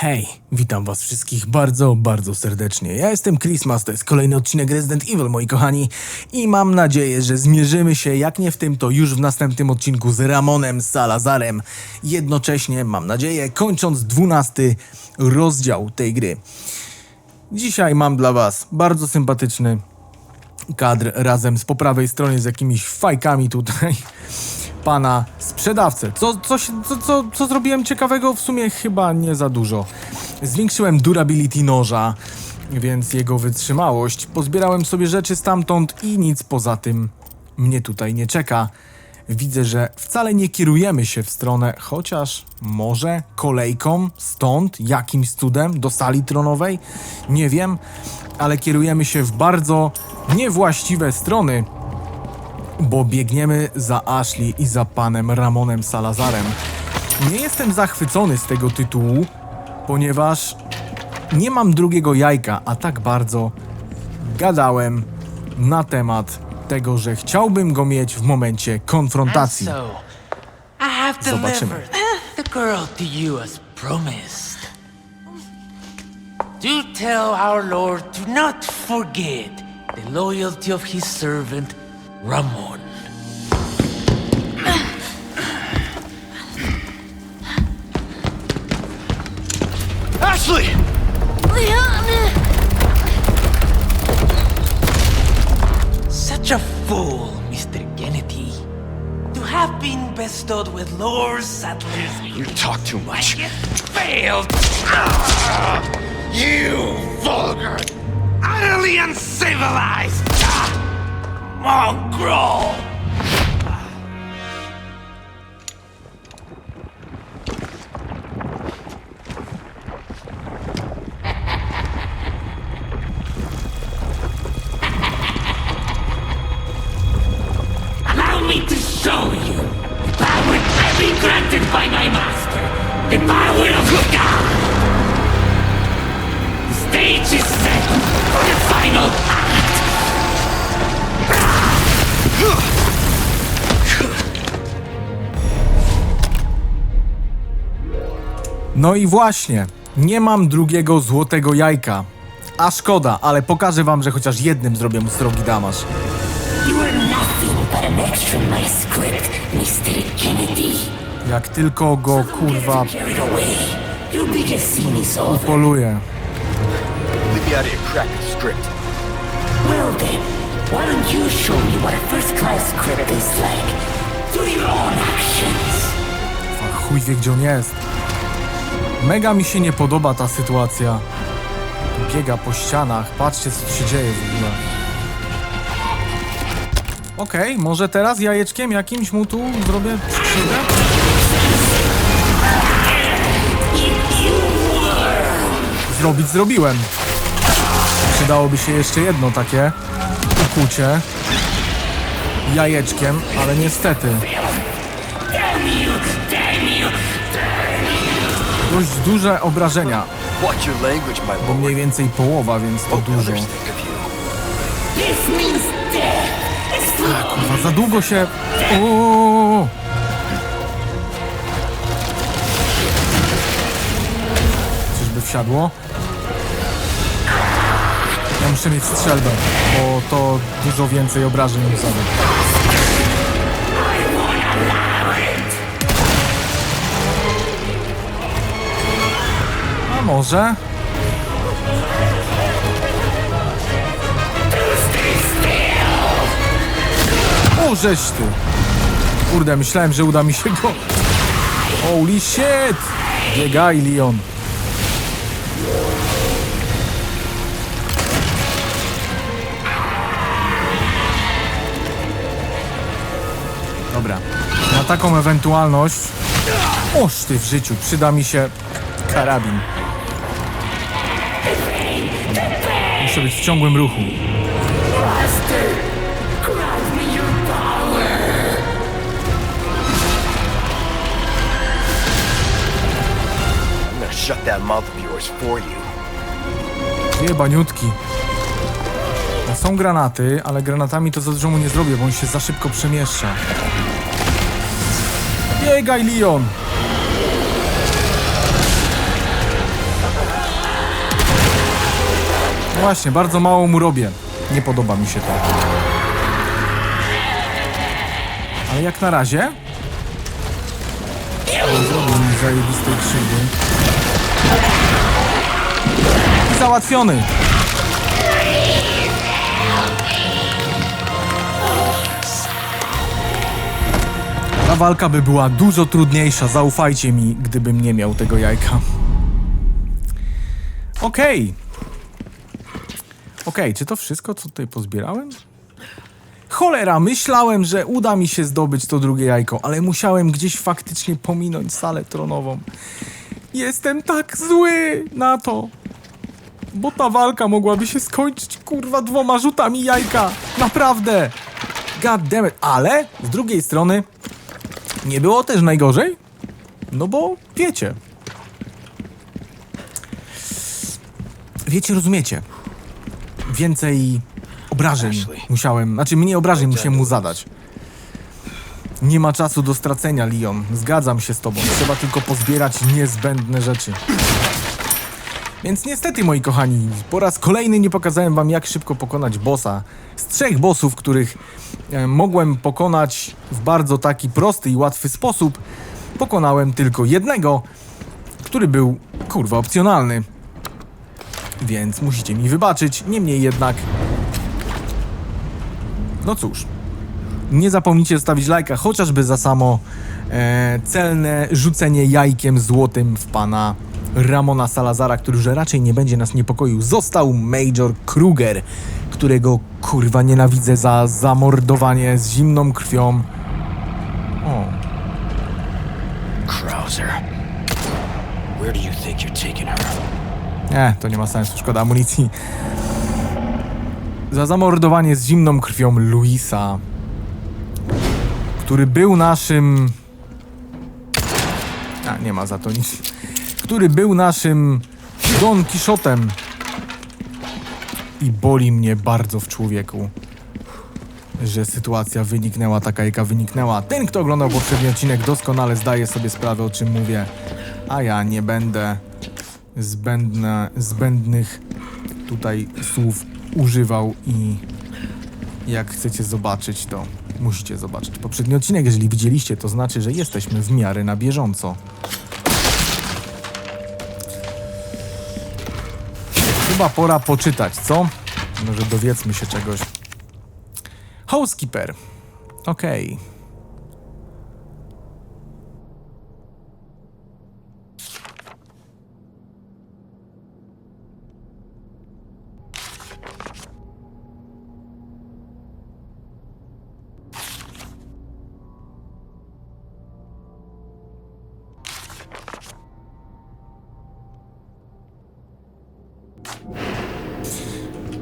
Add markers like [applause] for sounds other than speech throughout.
Hej, witam was wszystkich bardzo, bardzo serdecznie. Ja jestem Christmas, to jest kolejny odcinek Resident Evil, moi kochani. I mam nadzieję, że zmierzymy się, jak nie w tym, to już w następnym odcinku z Ramonem Salazarem. Jednocześnie, mam nadzieję, kończąc 12 rozdział tej gry. Dzisiaj mam dla was bardzo sympatyczny kadr razem z po prawej stronie z jakimiś fajkami tutaj pana sprzedawcę. Co, co, co, co, co zrobiłem ciekawego? W sumie chyba nie za dużo. Zwiększyłem durability noża, więc jego wytrzymałość. Pozbierałem sobie rzeczy stamtąd i nic poza tym mnie tutaj nie czeka. Widzę, że wcale nie kierujemy się w stronę, chociaż może kolejką stąd, jakimś cudem, do sali tronowej. Nie wiem, ale kierujemy się w bardzo niewłaściwe strony bo biegniemy za Ashley i za panem Ramonem Salazarem. Nie jestem zachwycony z tego tytułu, ponieważ nie mam drugiego jajka, a tak bardzo gadałem na temat tego, że chciałbym go mieć w momencie konfrontacji. Zobaczymy. Do tell our Lord to not forget the loyalty of his servant, Ramon. Such a fool, Mr. Kennedy. To have been bestowed with Lord Sattler's You talk too much. Failed. You vulgar, Utterly uncivilized. Ah, mongrel. No i właśnie, nie mam drugiego złotego jajka. A szkoda, ale pokażę wam, że chociaż jednym zrobię mu srogi damasz. Script. Jak tylko go kurwa Carried away. You'll be just seeing this over. poluję. leave me out of your crappy script. Well then, why don't you show me what a first-class script is like through your own actions? A chuj wie gdzie on jest. Mega mi się nie podoba ta sytuacja. Biega po ścianach, patrzcie co się dzieje w ogóle. Okej, może teraz jajeczkiem jakimś mu tu zrobię skrzywdę? Zrobić zrobiłem. Przydałoby się jeszcze jedno takie ukucie jajeczkiem, ale niestety dość duże obrażenia, bo mniej więcej połowa, więc to dużo. The Kurwa, za długo się... O! Czyżby wsiadło? Ja muszę mieć strzelbę, bo to dużo więcej obrażeń mi zada. Może? O, żeś ty! Kurde, myślałem, że uda mi się go... Holy shit! Biegaj, Leon. Dobra. Na taką ewentualność... Oż ty w życiu, przyda mi się karabin. Muszę być w ciągłym ruchu. shut that mouth of yours for you. Dwie baniutki. Są granaty, ale granatami to za dużo mu nie zrobię, bo on się za szybko przemieszcza. Biegaj, Leon! Właśnie, bardzo mało mu robię. Nie podoba mi się to. Ale jak na razie... Zrobił mi zajebistej krzywdy. I załatwiony! Ta walka by była dużo trudniejsza, zaufajcie mi, gdybym nie miał tego jajka. Okej. Okej, czy to wszystko, co tutaj pozbierałem? Cholera, myślałem, że uda mi się zdobyć to drugie jajko, ale musiałem gdzieś faktycznie pominąć salę tronową. Jestem tak zły na to. Bo ta walka mogłaby się skończyć, kurwa, dwoma rzutami jajka. Naprawdę. God damn it. Ale z drugiej strony nie było też najgorzej. No bo wiecie. Wiecie, rozumiecie. Więcej obrażeń musiałem, znaczy mniej obrażeń musiałem mu zadać. Nie ma czasu do stracenia, Leon. Zgadzam się z tobą. Trzeba tylko pozbierać niezbędne rzeczy. Więc niestety, moi kochani, po raz kolejny nie pokazałem wam, jak szybko pokonać bossa. Z trzech bossów, których e, mogłem pokonać w bardzo taki prosty i łatwy sposób, pokonałem tylko jednego, który był, kurwa, opcjonalny. Więc musicie mi wybaczyć. Niemniej jednak... No cóż. Nie zapomnijcie zostawić lajka, chociażby za samo e, celne rzucenie jajkiem złotym w pana Ramona Salazara, który już raczej nie będzie nas niepokoił. Został Major Kruger, którego kurwa nienawidzę za zamordowanie z zimną krwią. O, Krauser. Where do you think you're taking her? Nie, to nie ma sensu, szkoda amunicji. Za zamordowanie z zimną krwią Luisa, który był naszym. A, nie ma za to nic. Który był naszym Don Quixotem. I boli mnie bardzo w człowieku, że sytuacja wyniknęła taka, jaka wyniknęła. Ten, kto oglądał poprzedni odcinek, doskonale zdaje sobie sprawę, o czym mówię. A ja nie będę zbędne, zbędnych tutaj słów używał i jak chcecie zobaczyć, to musicie zobaczyć poprzedni odcinek. Jeżeli widzieliście, to znaczy, że jesteśmy w miarę na bieżąco. Chyba pora poczytać, co? Może dowiedzmy się czegoś. Housekeeper. Okej.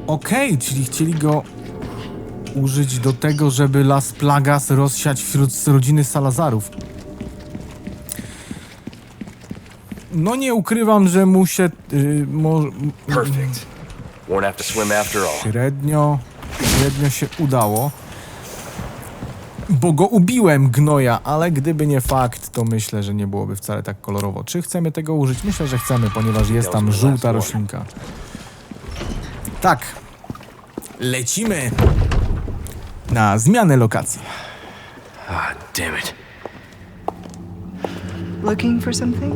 Okej, czyli chcieli go użyć do tego, żeby Las Plagas rozsiać wśród rodziny Salazarów. No nie ukrywam, że mu się y, mo, Perfect. Won't have to swim after all. średnio, średnio się udało. Bo go ubiłem, gnoja, ale gdyby nie fakt, to myślę, że nie byłoby wcale tak kolorowo. Czy chcemy tego użyć? Myślę, że chcemy, ponieważ jest tam żółta roślinka. Tak. Lecimy na zmianę lokacji. Ah, damn it. Looking for something?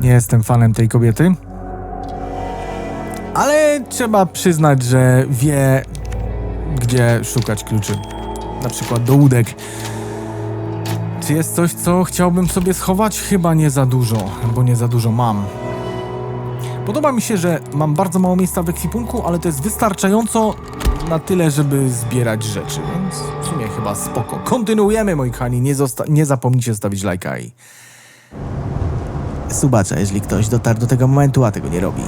Nie jestem fanem tej kobiety. Ale trzeba przyznać, że wie, gdzie szukać kluczy. Na przykład do łódek. Czy jest coś, co chciałbym sobie schować? Chyba nie za dużo, bo nie za dużo mam. Podoba mi się, że mam bardzo mało miejsca w ekwipunku, ale to jest wystarczająco na tyle, żeby zbierać rzeczy, więc w sumie chyba spoko. Kontynuujemy, moi kochani, nie, nie zapomnijcie zostawić lajka i subacza, jeżeli ktoś dotarł do tego momentu, a tego nie robi.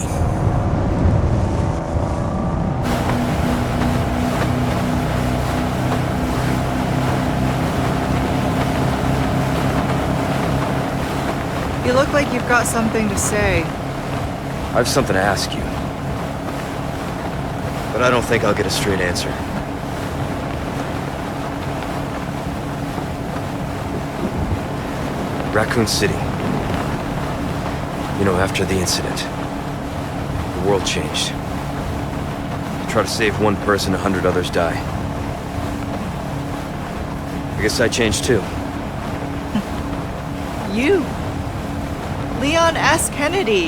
Look like you've got something to say. I have something to ask you. But I don't think I'll get a straight answer. Raccoon City. You know, after the incident, the world changed. Try to save one person, a hundred others die. I guess I changed too. [laughs] You. Leon S. Kennedy.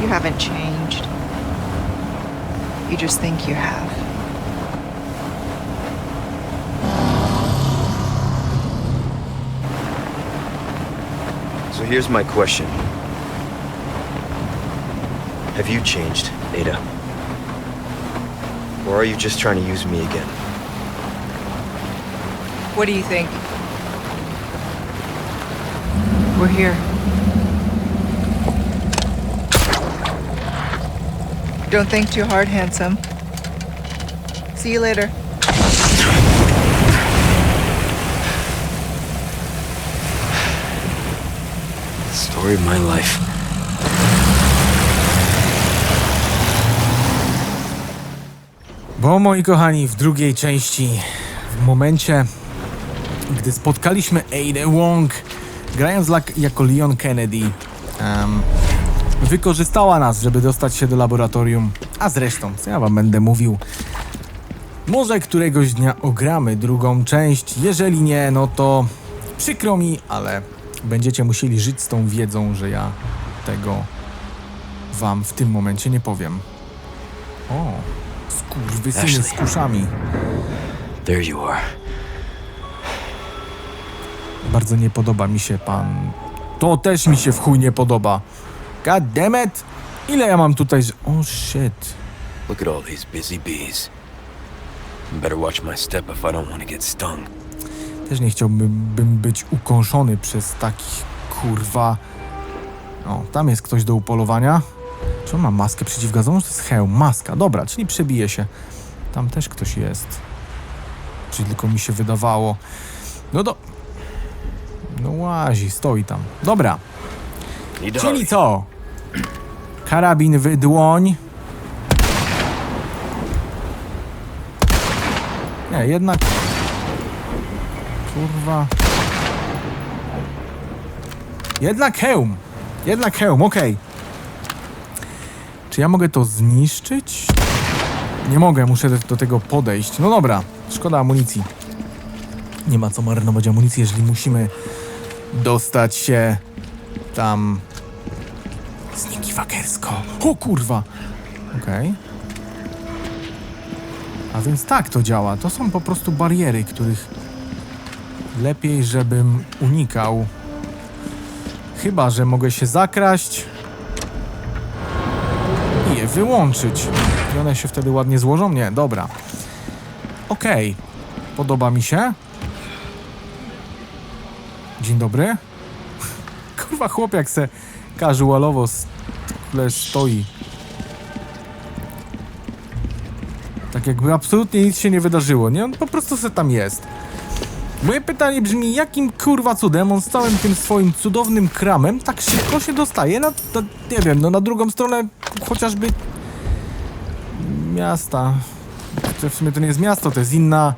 You haven't changed. You just think you have. So here's my question. Have you changed, Ada? Or are you just trying to use me again? What do you think? We're here. Don't think too hard, handsome. See you later. Story of my life. Bo moi kochani, w drugiej części, w momencie, gdy spotkaliśmy Ada Wong, grając jako Leon Kennedy, em, wykorzystała nas, żeby dostać się do laboratorium. A zresztą, co ja wam będę mówił, może któregoś dnia ogramy drugą część. Jeżeli nie, no to przykro mi, ale będziecie musieli żyć z tą wiedzą, że ja tego wam w tym momencie nie powiem. O, skurwysyny z kuszami. There you are. Bardzo nie podoba mi się pan. To też mi się w chuj nie podoba. God damn it! Ile ja mam tutaj... z- oh, shit. Look at all these busy bees. Better watch my step if I don't want to get stung. Też nie chciałbym bym być ukąszony przez takich kurwa... O, tam jest ktoś do upolowania. Czy on ma maskę przeciwgazową? To jest hełm. Maska. Dobra, czyli przebije się. Tam też ktoś jest. Czy tylko mi się wydawało. No do... No łazi, stoi tam. Dobra. Czyli co? Karabin w dłoń. Nie, jednak... Kurwa... Jednak hełm! Jednak hełm, okej. Czy ja mogę to zniszczyć? Nie mogę, muszę do tego podejść. No dobra, szkoda amunicji. Nie ma co marnować amunicji, jeżeli musimy dostać się tam Zniki wakersko. O kurwa! Okej. A więc tak to działa. To są po prostu bariery, których lepiej, żebym unikał. Chyba, że mogę się zakraść i je wyłączyć. I one się wtedy ładnie złożą? Nie, dobra. Okej. Podoba mi się. Dzień dobry. [laughs] Kurwa, chłop jak se casualowo tyle stoi. Tak jakby absolutnie nic się nie wydarzyło, nie? On po prostu se tam jest. Moje pytanie brzmi, jakim kurwa cudem on z całym tym swoim cudownym kramem tak szybko się dostaje na, na nie wiem, no na drugą stronę chociażby miasta. W sumie to nie jest miasto, to jest inna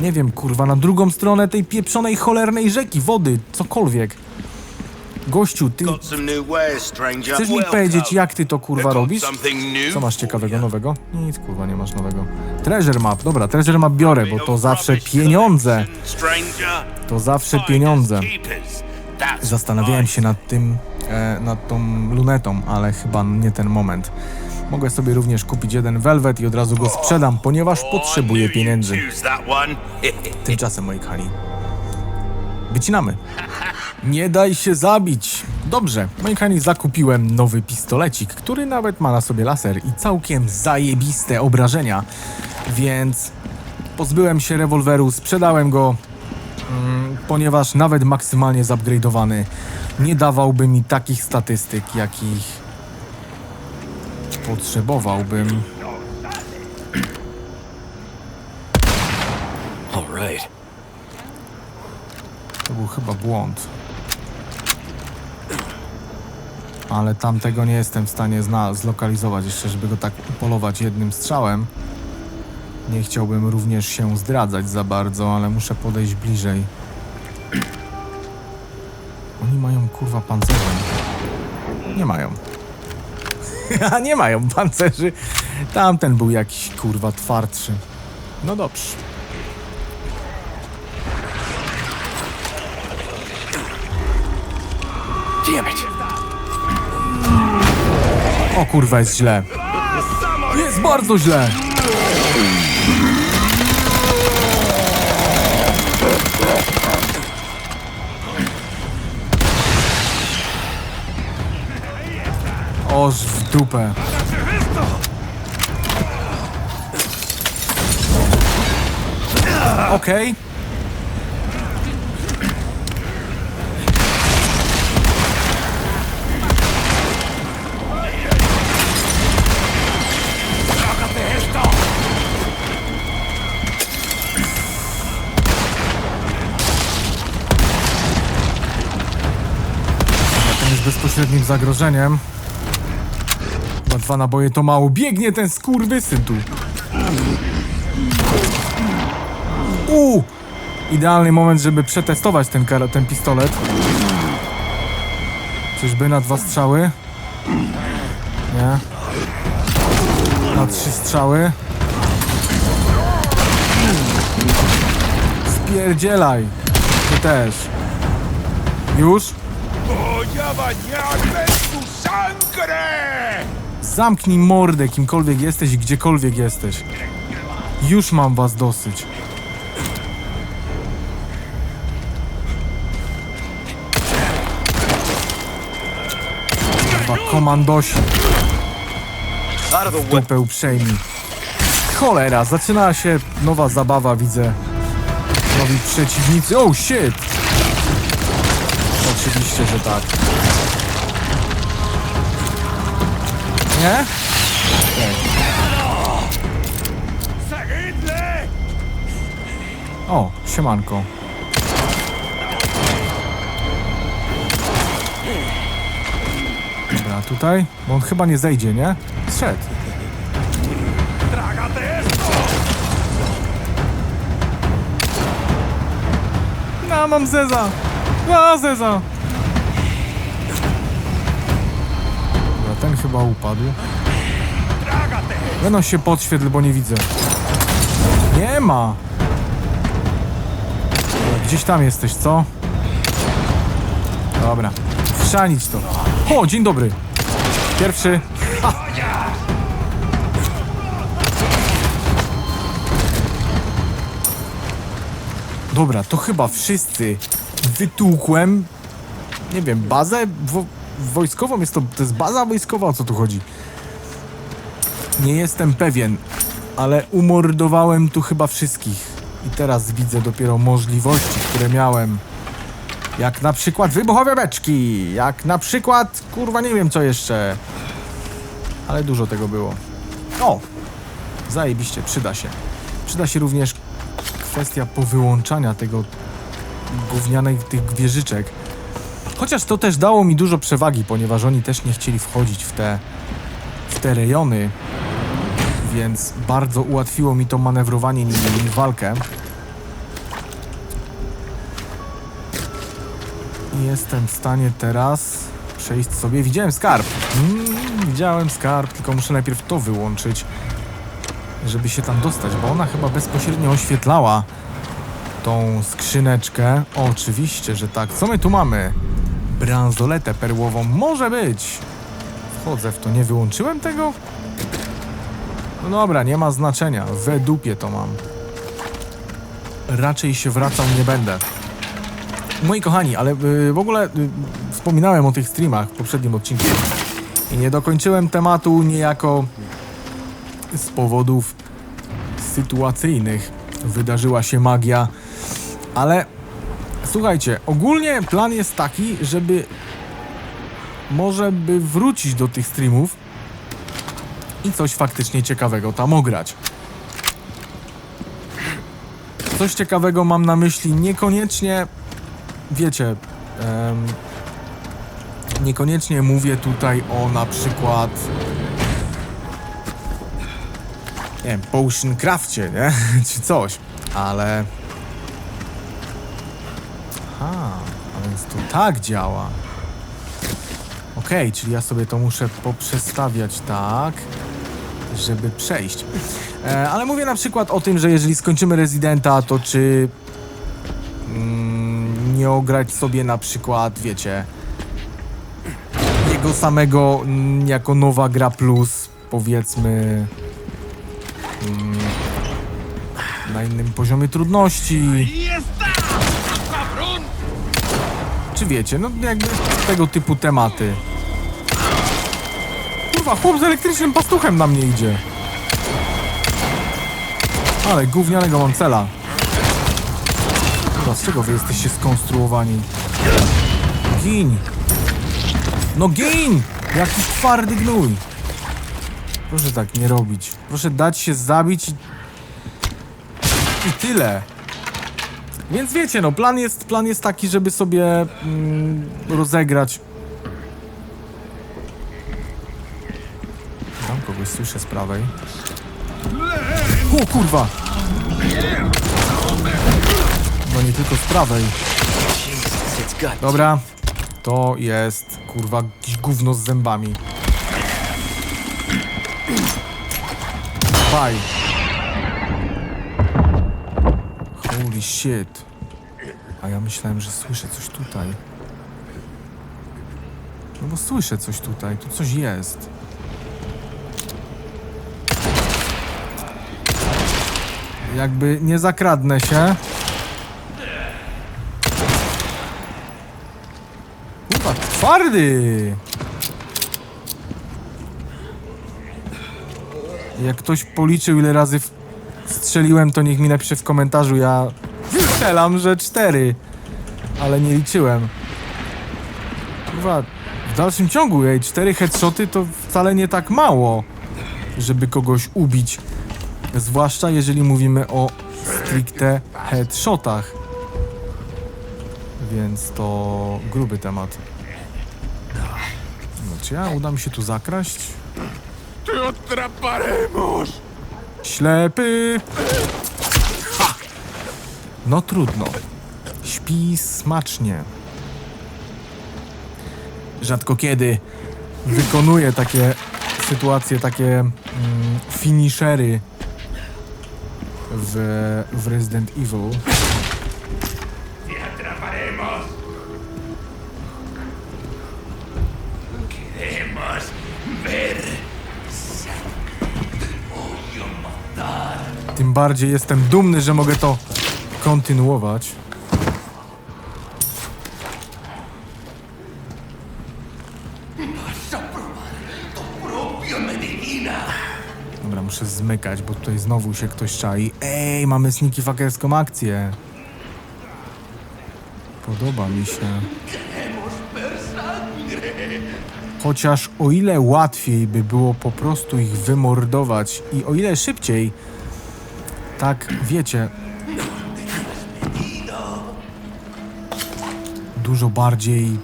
nie wiem, kurwa, na drugą stronę tej pieprzonej cholernej rzeki, wody, cokolwiek. Gościu, ty chcesz mi powiedzieć, jak ty to kurwa robisz? Co masz ciekawego, nowego? Nic, kurwa, nie masz nowego. Treasure map, dobra, treasure map biorę, bo to zawsze pieniądze. To zawsze pieniądze. Zastanawiałem się nad tym, e, nad tą lunetą, ale chyba nie ten moment. Mogę sobie również kupić jeden velvet i od razu go sprzedam, ponieważ Oh, potrzebuję pieniędzy. [laughs] Tymczasem, moi kochani, wycinamy. Nie daj się zabić. Dobrze, moi kochani, zakupiłem nowy pistolecik, który nawet ma na sobie laser i całkiem zajebiste obrażenia, więc pozbyłem się rewolweru, sprzedałem go, mm, ponieważ nawet maksymalnie zupgrade'owany nie dawałby mi takich statystyk, jakich potrzebowałbym. To był chyba błąd. Ale tamtego nie jestem w stanie zlokalizować jeszcze, żeby go tak upolować jednym strzałem. Nie chciałbym również się zdradzać za bardzo, ale muszę podejść bliżej. oni mają kurwa pancerze? Nie mają. [laughs] A nie mają pancerzy. Tamten był jakiś kurwa twardszy. No dobrze. Damn it! O kurwa, jest źle. Jest bardzo źle. Oż w dupę. Okej. Ten bezpośrednim zagrożeniem. Chyba dwa naboje to mało. Biegnie ten skurwysyn tu. U! Idealny moment, żeby przetestować ten, ten pistolet. Czyżby na dwa strzały? Nie. Na trzy strzały. Spierdzielaj. Ty też. Już? Zamknij mordę, kimkolwiek jesteś i gdziekolwiek jesteś. Już mam was dosyć. Kurwa, komandosi. Dupę uprzejmi. Cholera, zaczyna się nowa zabawa, widzę. Nowi przeciwnicy. Oh shit! Oczywiście, że tak. Nie? O, siemanko. Dobra, tutaj? Bo on chyba nie zejdzie, nie? Zszedł. No, mam Zeza! A, Zeza! Chyba upadł. Będą się podświetl, bo nie widzę. Nie ma! Gdzieś tam jesteś, co? Dobra. Wszanić to. O, dzień dobry. Pierwszy. Ha. Dobra, to chyba wszyscy wytłukłem. Nie wiem, bazę wojskową? Jest to, to jest baza wojskowa? O co tu chodzi? Nie jestem pewien, ale umordowałem tu chyba wszystkich. I teraz widzę dopiero możliwości, które miałem. Jak na przykład wybuchowe beczki, jak na przykład, kurwa nie wiem co jeszcze. Ale dużo tego było. O! Zajebiście, przyda się. Przyda się również kwestia powyłączania tego gównianych tych wieżyczek. Chociaż to też dało mi dużo przewagi, ponieważ oni też nie chcieli wchodzić w te, w te rejony, więc bardzo ułatwiło mi to manewrowanie nimi walkę. Jestem w stanie teraz przejść sobie. Widziałem skarb. Mm, widziałem skarb, tylko muszę najpierw to wyłączyć, żeby się tam dostać, bo ona chyba bezpośrednio oświetlała tą skrzyneczkę. O, oczywiście, że tak. Co my tu mamy? Bransoletę perłową. Może być. Wchodzę w to. Nie wyłączyłem tego? No dobra, nie ma znaczenia. We dupie to mam. Raczej się wracał nie będę. Moi kochani, ale y, w ogóle y, wspominałem o tych streamach w poprzednim odcinku i nie dokończyłem tematu niejako z powodów sytuacyjnych. Wydarzyła się magia, ale słuchajcie, ogólnie plan jest taki, żeby może by wrócić do tych streamów i coś faktycznie ciekawego tam ograć. Coś ciekawego mam na myśli niekoniecznie wiecie, em, niekoniecznie mówię tutaj o na przykład nie wiem, Potion Crafcie, nie? [laughs] Czy coś, ale... Aha, A więc to tak działa. Okej, czyli ja sobie to muszę poprzestawiać tak, żeby przejść. E, ale mówię na przykład o tym, że jeżeli skończymy Residenta, to czy mm, nie ograć sobie na przykład, wiecie, jego samego mm, jako nowa gra plus, powiedzmy, mm, na innym poziomie trudności. Czy wiecie, no jakby tego typu tematy. Kurwa, chłop z elektrycznym pastuchem na mnie idzie. Ale gównianego mam cela. Kurwa, z czego wy jesteście skonstruowani? Gin! No gin! Jaki twardy gnój! Proszę tak nie robić. Proszę dać się zabić i... I tyle. Więc wiecie, no, plan jest, plan jest taki, żeby sobie mm, rozegrać. Tam kogoś słyszę z prawej. O kurwa! No nie tylko z prawej. Dobra. To jest, kurwa, jakieś gówno z zębami. Bye. Holy shit. A ja myślałem, że słyszę coś tutaj. No bo słyszę coś tutaj, tu coś jest. Jakby nie zakradnę się. Kurwa, twardy! Jak ktoś policzył ile razy w... strzeliłem, to niech mi napisze w komentarzu. Ja strzelam, że cztery. Ale nie liczyłem. Kurwa, w dalszym ciągu, ej, cztery headshoty to wcale nie tak mało, żeby kogoś ubić. Zwłaszcza jeżeli mówimy o stricte headshotach. Więc to gruby temat. No, czy ja uda mi się tu zakraść? Te atraparemos! Ślepy! Ha! No trudno. Śpi smacznie. Rzadko kiedy wykonuję takie sytuacje, takie mm, finishery w, w Resident Evil. Tym bardziej jestem dumny, że mogę to kontynuować. Dobra, muszę zmykać, bo tutaj znowu się ktoś czai. Ej, mamy sneaky fuckerską akcję. Podoba mi się. Chociaż o ile łatwiej by było po prostu ich wymordować i o ile szybciej, tak wiecie, dużo bardziej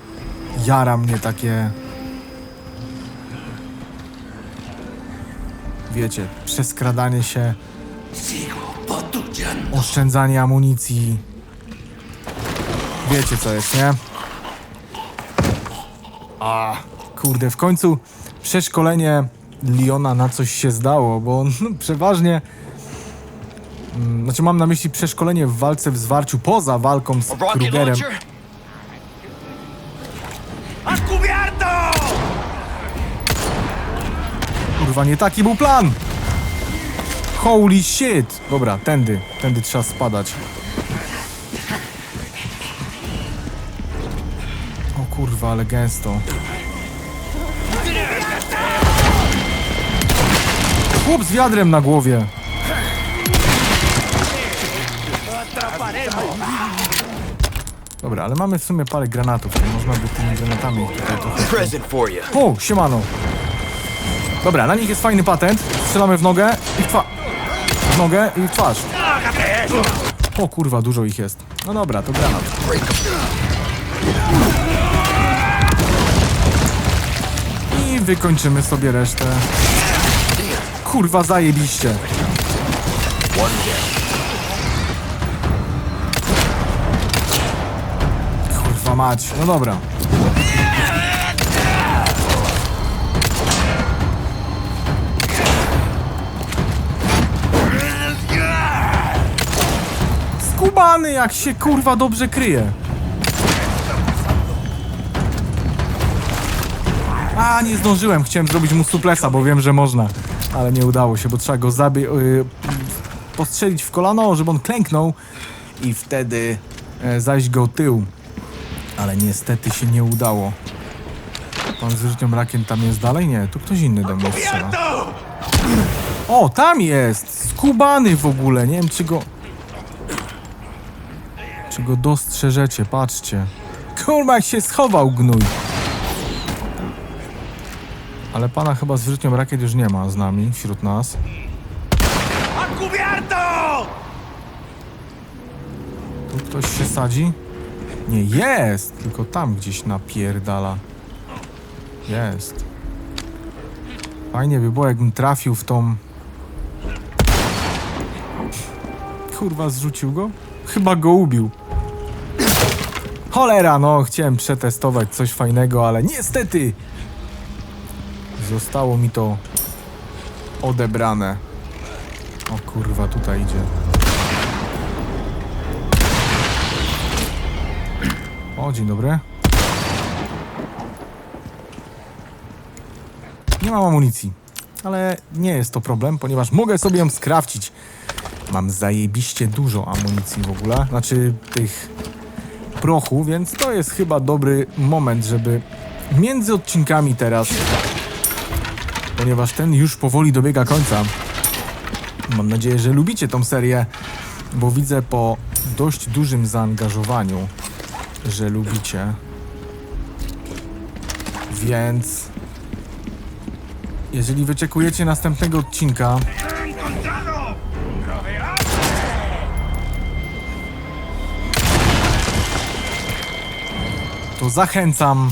jara mnie takie, wiecie, przeskradanie się, oszczędzanie amunicji. Wiecie co jest, nie? A, kurde, w końcu przeszkolenie Leona na coś się zdało, bo on no, [laughs] przeważnie. Mm, Znaczy, mam na myśli przeszkolenie w walce w zwarciu poza walką z Krugerem. Kurwa, nie taki był plan! Holy shit! Dobra, tędy, tędy trzeba spadać. O kurwa, ale gęsto. Chłop z wiadrem na głowie. Dobra, ale mamy w sumie parę granatów, to można by tymi granatami tutaj trochę... O, siemano. Dobra, na nich jest fajny patent. Strzelamy w nogę i w twarz. W nogę i w twarz. O kurwa, dużo ich jest. No dobra, to granat. I wykończymy sobie resztę. Kurwa, zajebiście. Mać. No dobra. Skubany jak się kurwa dobrze kryje. A, nie zdążyłem. Chciałem zrobić mu suplesa, bo wiem, że można. Ale nie udało się, bo trzeba go zabi... Yy, postrzelić w kolano, żeby on klęknął i wtedy e, zaś go tył. Ale niestety się nie udało. Pan z życiem rakiem tam jest dalej? Nie, tu ktoś inny do mnie strzela. O, tam jest! Skubany w ogóle, nie wiem czy go... Czy go dostrzeżecie, patrzcie. Kurwa, jak się schował gnój. Ale pana chyba z życiem rakiet już nie ma z nami, wśród nas. Tu ktoś się sadzi? Nie, jest! Tylko tam gdzieś napierdala. Jest. Fajnie by było, jakbym trafił w tą... Kurwa, zrzucił go? Chyba go ubił. Cholera, no, chciałem przetestować coś fajnego, ale niestety zostało mi to odebrane. O kurwa, tutaj idzie. O, dzień dobry. Nie mam amunicji, ale nie jest to problem, ponieważ mogę sobie ją skrawcić. Mam zajebiście dużo amunicji w ogóle, znaczy tych prochu, więc to jest chyba dobry moment, żeby między odcinkami teraz, ponieważ ten już powoli dobiega końca. Mam nadzieję, że lubicie tą serię, bo widzę po dość dużym zaangażowaniu, że lubicie. Więc jeżeli wyczekujecie następnego odcinka, to zachęcam.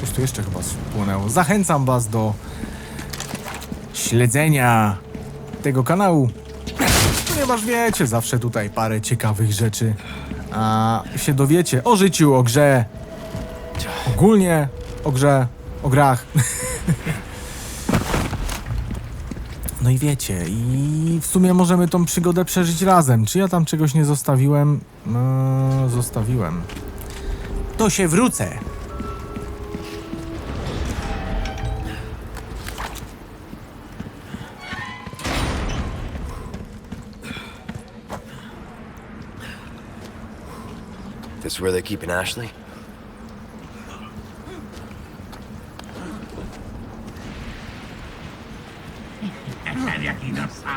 Coś tu jeszcze chyba spłynęło. Zachęcam Was do śledzenia tego kanału, ponieważ wiecie, zawsze tutaj parę ciekawych rzeczy a się dowiecie o życiu, o grze, ogólnie o grze, o grach. [laughs] No i wiecie, i w sumie możemy tą przygodę przeżyć razem. Czy ja tam czegoś nie zostawiłem? No, zostawiłem. To się wrócę. Where they're keeping Ashley?